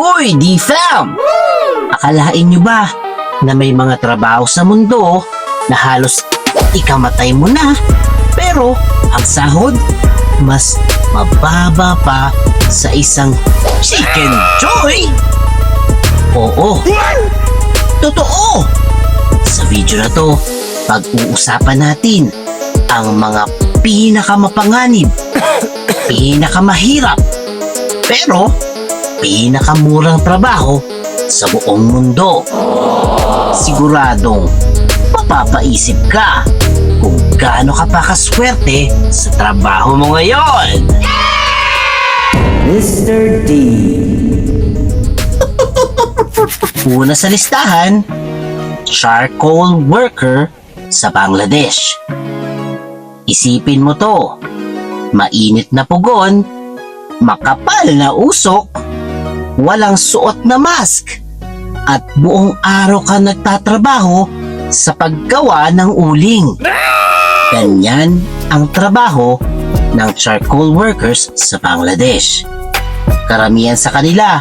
Hoy, D-Fam! Akalain nyo ba na may mga trabaho sa mundo na halos ikamatay mo na pero ang sahod mas mababa pa sa isang chicken joy? Oo, totoo! Sa video na to, pag-uusapan natin ang mga pinakamapanganib, pinakamahirap, pero pinakamurang trabaho sa buong mundo. Siguradong mapapaisip ka kung gaano ka pa kaswerte sa trabaho mo ngayon. Mr. D Una sa listahan, charcoal worker sa Bangladesh. Isipin mo to, mainit na pugon, makapal na usok, walang suot na mask, at buong araw ka nagtatrabaho sa paggawa ng uling. Ganyan ang trabaho ng charcoal workers sa Bangladesh. Karamihan sa kanila,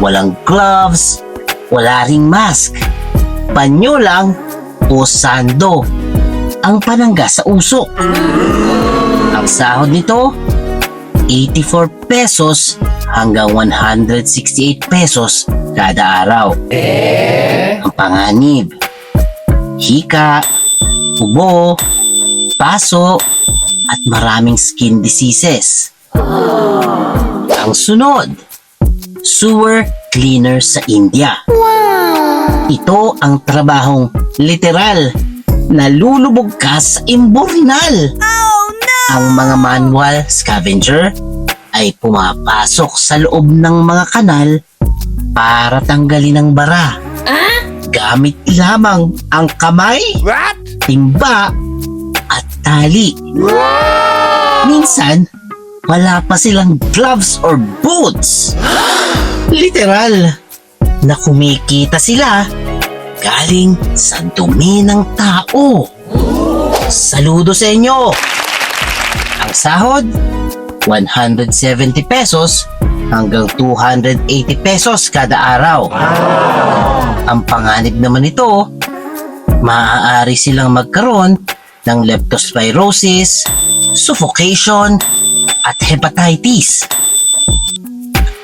walang gloves, wala ring mask, panyo lang o sando ang panangga sa usok. Ang sahod nito, 84 pesos hanggang 168 pesos kada araw. Ang panganib, hika, ubo, paso, at maraming skin diseases. Ang sunod, sewer cleaner sa India. Ito ang trabahong literal na lulubog ka sa imburnal. Ang mga manual scavenger ay pumapasok sa loob ng mga kanal para tanggalin ang bara. Gamit lamang ang kamay, What? timba, at tali. Minsan, wala pa silang gloves or boots. Literal, na kumikita sila galing sa dumi ng tao. Saludo sa inyo! Ang sahod, 170 pesos hanggang 280 pesos kada araw. Ang panganib naman nito, maaari silang magkaroon ng leptospirosis, suffocation, at hepatitis.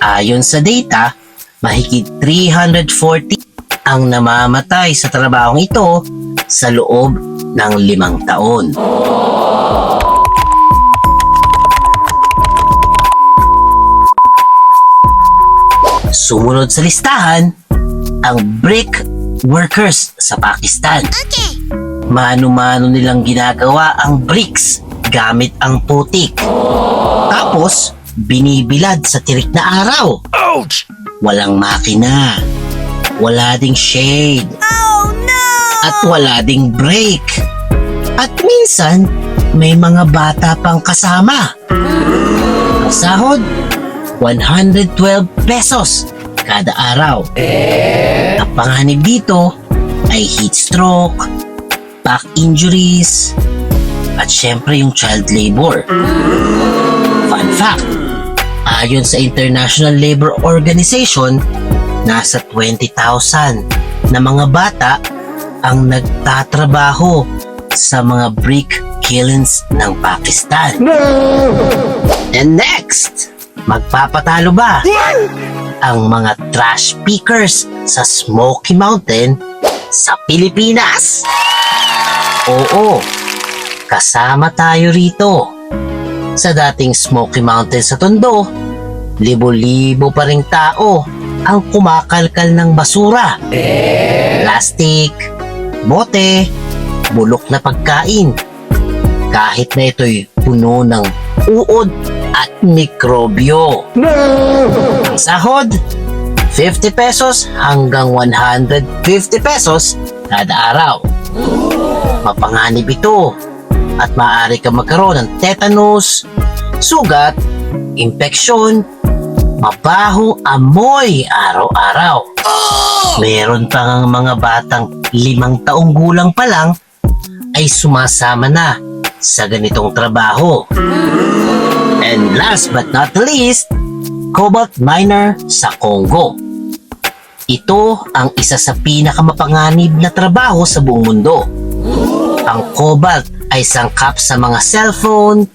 Ayon sa data, mahigit 340 ang namamatay sa trabahong ito sa loob ng limang taon. Sumunod sa listahan, ang brick workers sa Pakistan. Mano-mano nilang ginagawa ang bricks gamit ang putik. Tapos, binibilad sa tirik na araw. Ouch! Walang makina. Wala ding shade. At wala ding brake. At minsan, may mga bata pang kasama. Ang sahod, 112 pesos kada araw. Ang panganib dito ay heat stroke, back injuries, at syempre yung child labor. Fun fact, ayon sa International Labor Organization, nasa 20,000 na mga bata ang nagtatrabaho sa mga brick kilns ng Pakistan. And next, magpapatalo ba ang mga trash pickers sa Smoky Mountain sa Pilipinas? Oo, kasama tayo rito. Sa dating Smoky Mountain sa Tondo, libo-libo pa ring tao ang kumakalkal ng basura. Plastic, bote, bulok na pagkain. Kahit na ito'y puno ng uod at mikrobyo. Ang sahod, 50 pesos hanggang 150 pesos kada araw. Mapanganib ito at maaari ka magkaroon ng tetanus, sugat, impeksyon, mabaho amoy araw-araw. Meron pa ngang mga batang limang taong gulang pa lang ay sumasama na sa ganitong trabaho. Last but not least, cobalt miner sa Congo. Ito ang isa sa pinakamapanganib na trabaho sa buong mundo. Ang cobalt ay sangkap sa mga cellphone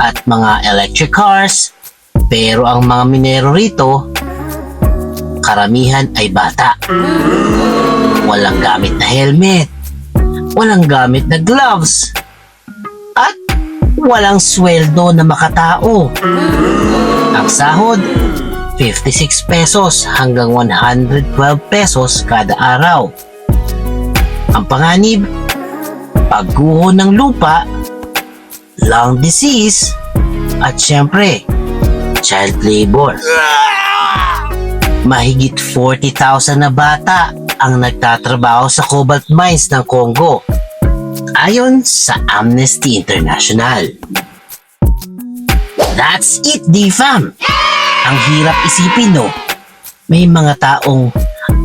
at mga electric cars pero ang mga minero rito karamihan ay bata. Walang gamit na helmet, walang gamit na gloves, walang sweldo na makatao. Ang sahod, 56 pesos hanggang 112 pesos kada araw. Ang panganib, pagguho ng lupa, lung disease, at syempre, child labor. Mahigit 40,000 na bata ang nagtatrabaho sa cobalt mines ng Congo. Ayon sa Amnesty International. That's it, D-Fam! Ang hirap isipin, no? May mga taong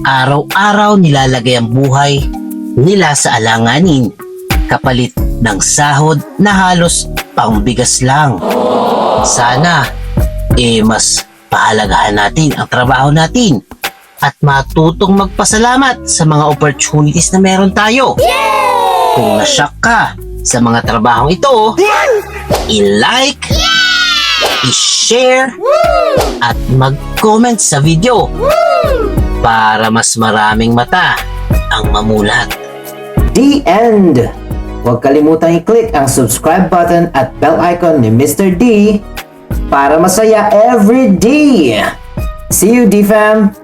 araw-araw nilalagay ang buhay nila sa alanganin kapalit ng sahod na halos pangbigas lang. Sana, eh mas pahalagahan natin ang trabaho natin at matutong magpasalamat sa mga opportunities na meron tayo. Kung nasyak ka sa mga trabahong ito, i-like, i-share, at mag-comment sa video para mas maraming mata ang mamulat. The end! Huwag kalimutang i-click ang subscribe button at bell icon ni Mr. D para masaya every day! See you, D-Fam!